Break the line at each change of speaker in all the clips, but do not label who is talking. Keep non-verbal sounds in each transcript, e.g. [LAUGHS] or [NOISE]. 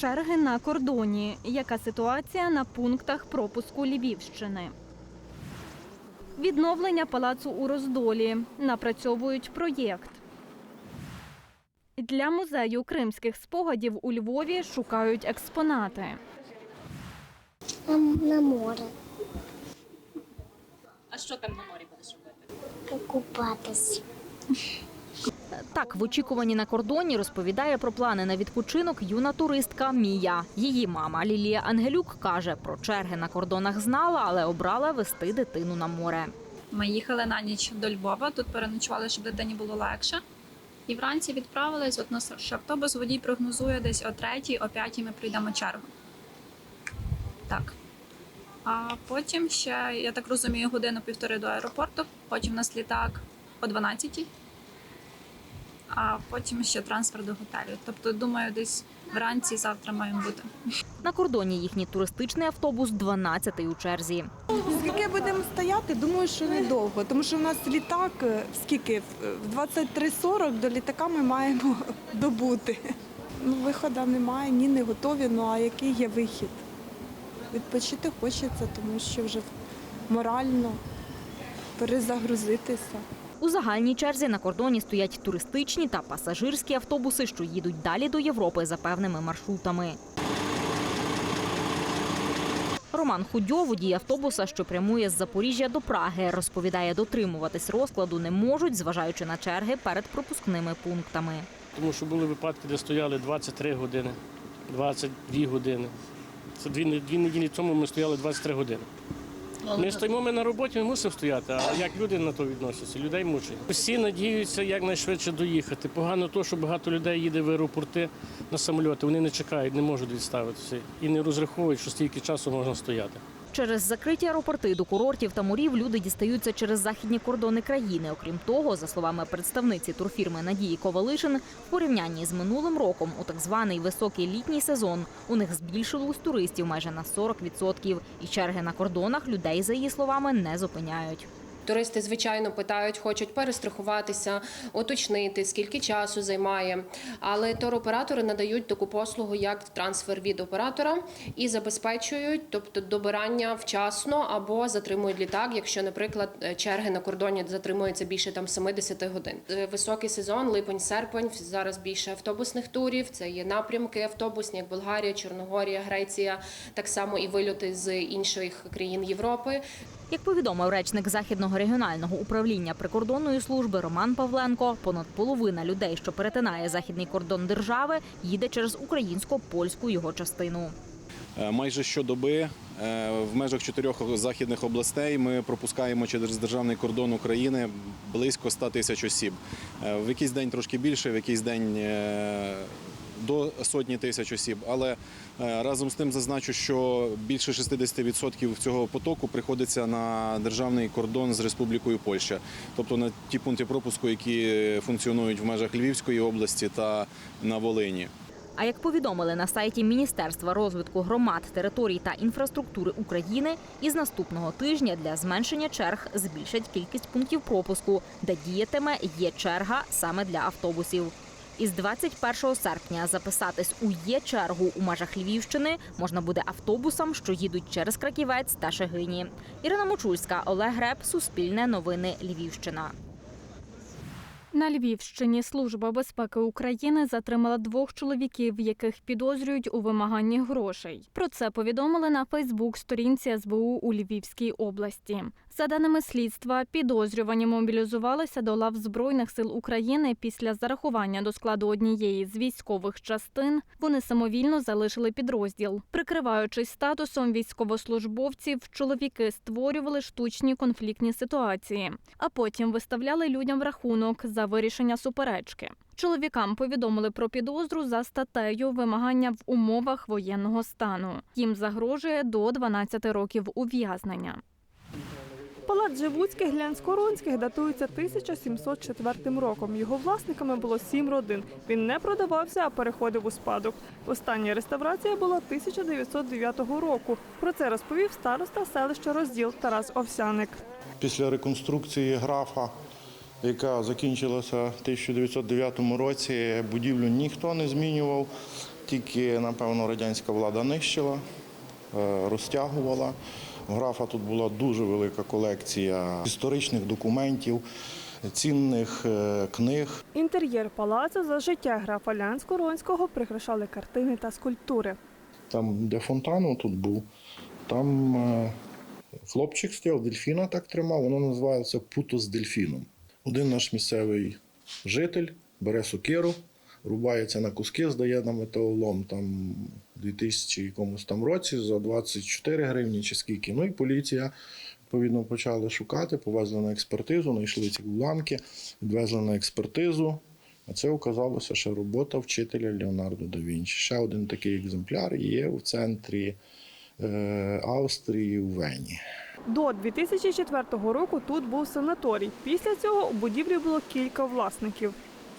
Черги на кордоні. Яка ситуація на пунктах пропуску Львівщини? Відновлення палацу у Роздолі. Напрацьовують проєкт. Для музею кримських спогадів у Львові шукають експонати.
На, на море
А що там на морі будеш робити?
купатись.
Так, в очікуванні на кордоні розповідає про плани на відпочинок юна туристка Мія. Її мама Лілія Ангелюк каже, про черги на кордонах знала, але обрала вести дитину на море.
Ми їхали на ніч до Львова, тут переночували, щоб дитині було легше. І вранці відправились. От нас автобус водій прогнозує десь о третій, о п'ятій ми прийдемо чергу. Так. А потім ще, я так розумію, годину-півтори до аеропорту. Потім у нас літак о 12 а потім ще трансфер до готелю. Тобто, думаю, десь вранці завтра маємо бути.
На кордоні їхній туристичний автобус 12-й у черзі.
Скільки будемо стояти, думаю, що недовго, тому що в нас літак е, скільки в 23.40 до літака ми маємо [LAUGHS] добути. Ну, виходу немає, ні, не готові. Ну а який є вихід? Відпочити хочеться, тому що вже морально перезагрузитися.
У загальній черзі на кордоні стоять туристичні та пасажирські автобуси, що їдуть далі до Європи за певними маршрутами. Роман Худьо, водій автобуса, що прямує з Запоріжжя до Праги, розповідає, дотримуватись розкладу не можуть, зважаючи на черги перед пропускними пунктами.
Тому що були випадки, де стояли 23 години, 22 години. Це дві, дві неділі тому ми стояли 23 години. Ми стоїмо ми на роботі, ми мусимо стояти. А як люди на то відносяться? Людей мучать. Всі надіються якнайшвидше доїхати. Погано то, що багато людей їде в аеропорти на самольоти. Вони не чекають, не можуть відставитися і не розраховують, що стільки часу можна стояти.
Через закриті аеропорти до курортів та морів люди дістаються через західні кордони країни. Окрім того, за словами представниці турфірми Надії Ковалишин, в порівнянні з минулим роком у так званий високий літній сезон у них збільшилось туристів майже на 40%. І черги на кордонах людей, за її словами, не зупиняють.
Туристи, звичайно, питають, хочуть перестрахуватися, уточнити, скільки часу займає. Але туроператори надають таку послугу, як трансфер від оператора, і забезпечують, тобто добирання вчасно або затримують літак, якщо, наприклад, е, черги на кордоні затримуються більше там 70 годин. Е, Високий сезон, липень-серпень. Зараз більше автобусних турів. Це є напрямки автобусні, як Болгарія, Чорногорія, Греція, так само і вильоти з інших країн Європи.
Як повідомив речник західного регіонального управління прикордонної служби Роман Павленко, понад половина людей, що перетинає західний кордон держави, їде через українсько-польську його частину.
Е, Майже щодоби е, в межах чотирьох західних областей ми пропускаємо через державний кордон України близько 100 тисяч осіб. Е, В якийсь день трошки більше, в якийсь день до сотні тисяч осіб. Але е, разом з тим зазначу, що більше 60% цього потоку приходиться на державний кордон з Республікою Польща, тобто на ті пункти пропуску, які функціонують в межах Львівської області та на Волині.
А як повідомили на сайті Міністерства розвитку громад, територій та інфраструктури України, із наступного тижня для зменшення черг збільшать кількість пунктів пропуску, де діятиме є черга саме для автобусів. Із 21 серпня записатись у є чергу у межах Львівщини можна буде автобусам, що їдуть через Краківець та Шегині. Ірина Мочульська, Олег Греб, Суспільне новини Львівщина.
На Львівщині Служба безпеки України затримала двох чоловіків, яких підозрюють у вимаганні грошей. Про це повідомили на Фейсбук-сторінці СБУ у Львівській області. За даними слідства, підозрювані мобілізувалися до лав Збройних сил України після зарахування до складу однієї з військових частин. Вони самовільно залишили підрозділ. Прикриваючись статусом військовослужбовців, чоловіки створювали штучні конфліктні ситуації, а потім виставляли людям рахунок за вирішення суперечки. Чоловікам повідомили про підозру за статтею вимагання в умовах воєнного стану. Їм загрожує до 12 років ув'язнення.
Палац Живуцьких Глянськоронських датується 1704 роком. Його власниками було сім родин. Він не продавався, а переходив у спадок. Остання реставрація була 1909 року. Про це розповів староста селища розділ Тарас Овсяник.
Після реконструкції графа, яка закінчилася в 1909 році, будівлю ніхто не змінював. тільки, напевно, радянська влада нищила, е, розтягувала. У графа тут була дуже велика колекція історичних документів, цінних е, книг.
Інтер'єр палацу за життя графа Лянсько-Ронського прикрашали картини та скульптури.
Там, де фонтану тут був, там е, хлопчик стояв, дельфіна так тримав, воно називається путо з дельфіном. Один наш місцевий житель бере сокиру, рубається на куски, здає на металолом там у 2000 якомусь там році за 24 гривні чи скільки. Ну і поліція відповідно почали шукати, повезли на експертизу, знайшли ці уламки, відвезли на експертизу. А це оказалося ще робота вчителя Леонардо да Вінчі. Ще один такий екземпляр є в центрі е, Австрії у Вені.
До 2004 року тут був санаторій. Після цього у будівлі було кілька власників.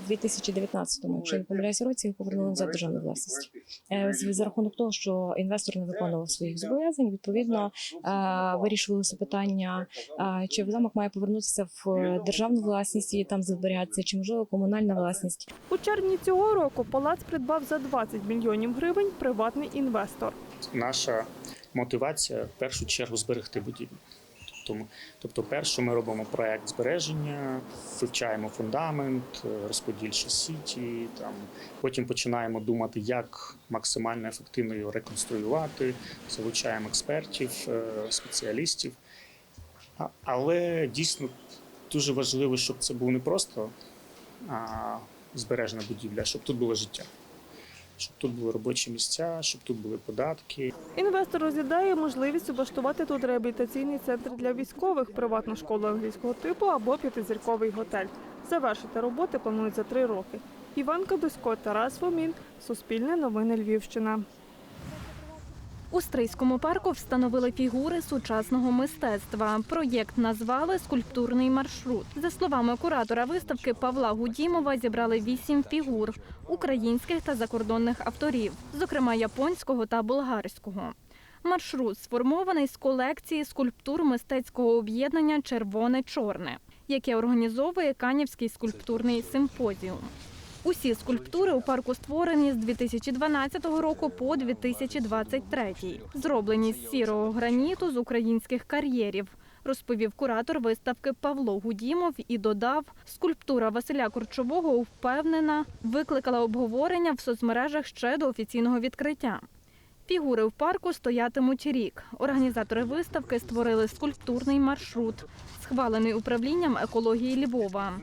У 2019-му, якщо не помиляюся, році їх повернули за державну власність. Е, За рахунок того, що інвестор не виконував своїх зобов'язань, відповідно е, вирішувалося питання, е, чи замок має повернутися в державну власність і там зберігатися, чи можливо комунальна власність.
У червні цього року палац придбав за 20 мільйонів гривень приватний інвестор.
наша мотивація в першу чергу зберегти будівлю. Тобто, тобто, перше ми робимо проект збереження, вивчаємо фундамент, е, розподільчі сіті. Там потім починаємо думати, як максимально ефективно його реконструювати, залучаємо експертів, е, спеціалістів. Але дійсно дуже важливо, щоб це був не просто а, збережена будівля, щоб тут було життя. Щоб тут були робочі місця, щоб тут були податки,
Інвестор розглядає можливість облаштувати тут реабілітаційний центр для військових, приватну школу англійського типу або п'ятизірковий готель. Завершити роботи планують за три роки. Іван Кадусько, Тарас Фомін, Суспільне новини Львівщина.
У Стрийському парку встановили фігури сучасного мистецтва. Проєкт назвали Скульптурний маршрут. За словами куратора виставки Павла Гудімова, зібрали вісім фігур українських та закордонних авторів, зокрема японського та болгарського. Маршрут сформований з колекції скульптур мистецького об'єднання Червоне-чорне, яке організовує Канівський скульптурний симпозіум. Усі скульптури у парку створені з 2012 року по 2023. Зроблені з сірого граніту з українських кар'єрів, розповів куратор виставки Павло Гудімов і додав, скульптура Василя Корчового впевнена викликала обговорення в соцмережах ще до офіційного відкриття. Фігури в парку стоятимуть рік. Організатори виставки створили скульптурний маршрут, схвалений управлінням екології Львова.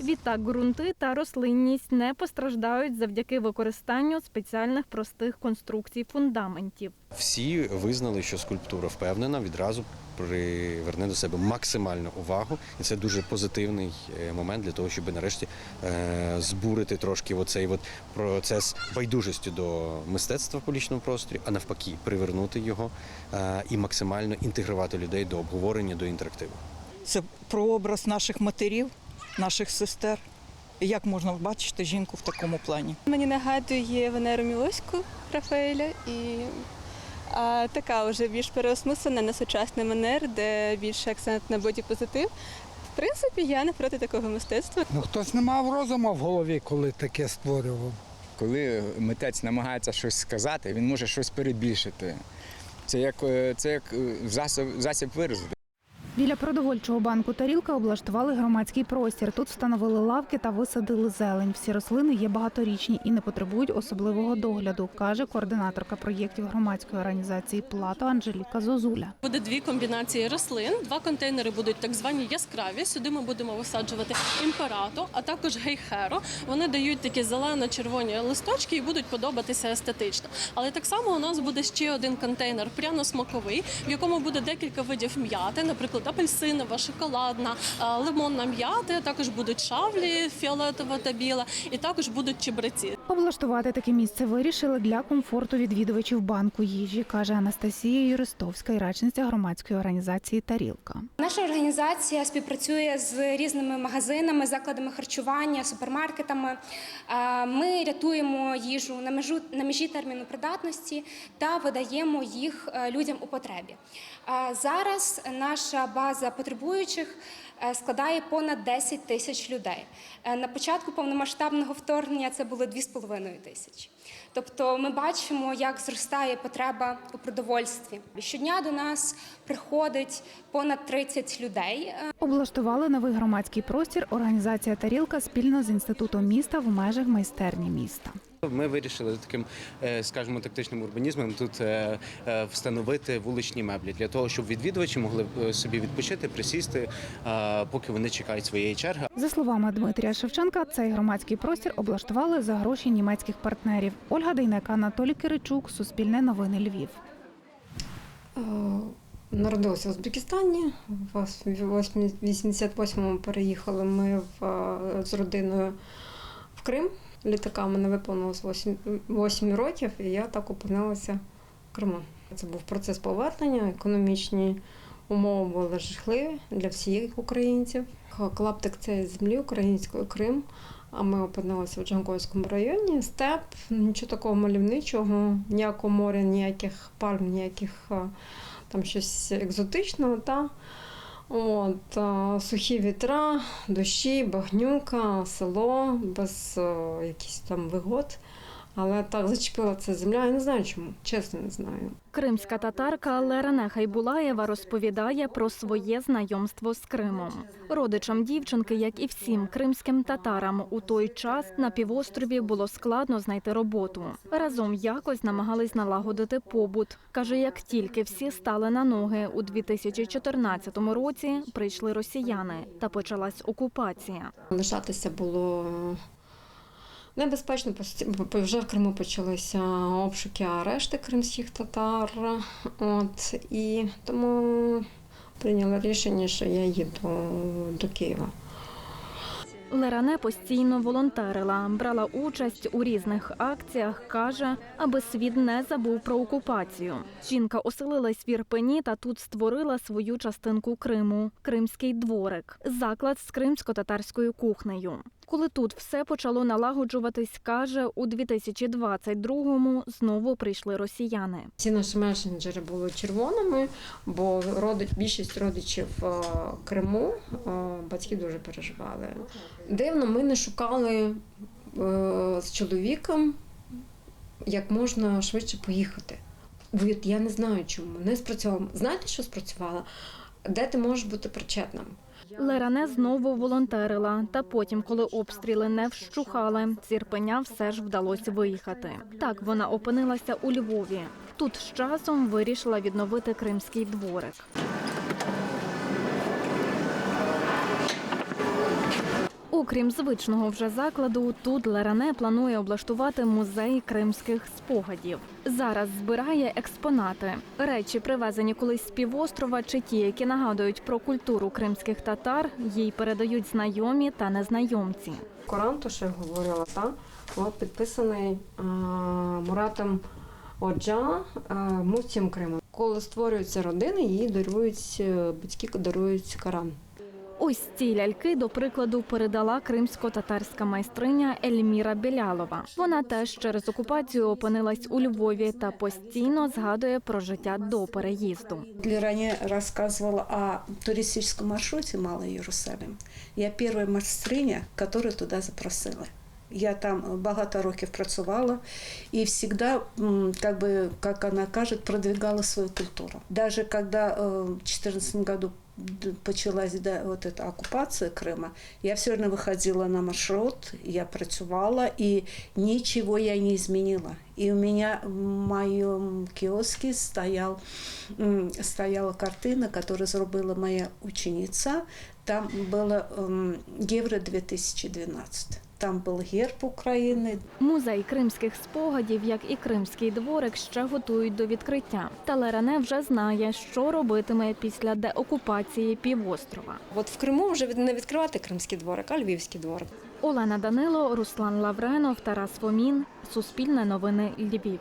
Відтак ґрунти та рослинність не постраждають завдяки використанню спеціальних простих конструкцій фундаментів.
Всі визнали, що скульптура впевнена, відразу приверне до себе максимальну увагу, і це дуже позитивний е, момент для того, щоб нарешті е, збурити трошки оцей от процес байдужості до мистецтва в публічному просторі, а навпаки, привернути його е, і максимально інтегрувати людей до обговорення, до інтерактиву.
Це прообраз наших матерів, наших сестер. Як можна бачити жінку в такому плані?
Мені нагадує Венеру Мілоську Рафаеля і а, така вже більш переосмислена на сучасний манер, де більше акцент на бодіпозитив. В принципі, я не проти такого мистецтва.
Ну хтось не мав розуму в голові, коли таке створював.
Коли митець намагається щось сказати, він може щось перебільшити. Це як, е, це як е, засіб, засіб виразу.
Біля продовольчого банку Тарілка облаштували громадський простір. Тут встановили лавки та висадили зелень. Всі рослини є багаторічні і не потребують особливого догляду, каже координаторка проєктів громадської організації Плато Анжеліка Зозуля.
Буде дві комбінації рослин. Два контейнери будуть так звані яскраві. Сюди ми будемо висаджувати імперато, а також гейхеро. Вони дають такі зелено-червоні листочки і будуть подобатися естетично. Але так само у нас буде ще один контейнер пряно-смаковий, в якому буде декілька видів м'яти, наприклад, апельсинова, шоколадна, е, лимонна м'яти. Також будуть шавлі фіолетова та біла, і також будуть чебреці.
Облаштувати таке місце вирішили для комфорту відвідувачів банку їжі, каже Анастасія Юристовська, і речниця громадської організації Тарілка.
Наша організація співпрацює з різними магазинами, закладами харчування, супермаркетами. Е, Ми рятуємо їжу на межу на межі терміну придатності та видаємо їх е, людям у потребі. Зараз наша база потребуючих е, складає понад 10 тисяч людей. Е, На початку повномасштабного вторгнення це було 2,5 тисячі. Тобто ми бачимо, як зростає потреба у продовольстві. Щодня до нас приходить понад 30 людей. Е,
Облаштували новий громадський простір організація Тарілка спільно з інститутом міста в межах майстерні міста.
Ми вирішили таким, е, скажімо, тактичним урбанізмом тут е, е, встановити вуличні меблі для того, щоб відвідувачі могли собі відпочити, присісти, поки вони чекають своєї черги.
За словами Дмитрія Шевченка, цей громадський простір облаштували за гроші німецьких партнерів. Ольга Дейнека, Анатолій Киричук, Суспільне новини Львів.
Народилася в Узбекистані. В 88-му переїхали ми в, з родиною в Крим. Літака мене виповнилось 8, 8 років, і я так опинилася в Криму. Це був процес повернення, економічні умови були жахливі для всіх українців. Клаптик цієї землі української Крим. А ми опинилися в Джанкойському районі. Степ, нічого такого мальовничого, ніякого моря, ніяких пальм, ніяких е, там щось екзотичного. Та? От, сухі вітра, дощі, багнюка, село без е, якихось там вигод. Але так зачепила ця земля, я не знаю чому, чесно не знаю.
Кримська татарка Леране Хайбулаєва розповідає про своє знайомство з Кримом. Родичам дівчинки, як і всім кримським татарам, у той час на півострові було складно знайти роботу. Разом якось намагались налагодити побут. Каже, як тільки всі стали на ноги у 2014 році, прийшли росіяни та почалась окупація.
Лишатися було небезпечно, вже в Криму почалися обшуки, арешти кримських татар. От, і тому прийняла рішення, що я їду до Києва.
Леране постійно волонтерила, брала участь у різних акціях. каже, аби світ не забув про окупацію. Жінка оселилась в Ірпені та тут створила свою частинку Криму Кримський дворик, заклад з кримсько-татарською кухнею. Коли тут все почало налагоджуватись, каже, у 2022-му знову прийшли росіяни.
Всі наші месенджери були червоними, бо родич, більшість родичів е, Криму е, батьки дуже переживали. Дивно, ми не шукали е, з чоловіком, як можна швидше поїхати. Я не знаю чому. Не спрацювало. Знаєте, що спрацювало? Де ти можеш бути причетним?
Леране знову волонтерила. Та потім, коли обстріли не вщухали, з все ж вдалося виїхати. Так вона опинилася у Львові. Тут з часом вирішила відновити кримський дворик. Окрім звичного вже закладу, тут Леране планує облаштувати музей кримських спогадів. Зараз збирає експонати, речі, привезені колись з півострова, чи ті, які нагадують про культуру кримських татар, їй передають знайомі та незнайомці.
Коран, то що я говорила, та? Підписаний Муратом Оджа а, муфтієм Криму. Коли створюються родини, їй дарують е, батьки дарують Коран.
Ось ці ляльки, до прикладу, передала кримсько-татарська майстриня Ельміра Білялова. Вона теж через окупацію опинилась у Львові та постійно згадує про життя до переїзду.
Леране рассказывала о туристическом маршруте Малый Иерусалим. Я первая майстриня, которую туда запросила. Я там багато років працювала і всегда, м, как бы, как она каже, продвигала свою культуру. Даже когда э, в 2014 году д- почалась да, вот эта оккупация Крыма, я все равно выходила на маршрут, я працювала, и ничего я не изменила. И у меня в моем киоске стоял, м, стояла картина, которую зробила моя ученица. Там было м, Евро 2012. Там був герб України,
Музей кримських спогадів, як і кримський дворик, ще готують до відкриття. Та Лерене вже знає, що робитиме після деокупації півострова.
От в Криму вже не відкривати кримський дворик, а львівський дворик.
Олена Данило, Руслан Лавренов, Тарас Фомін. Суспільне новини Львів.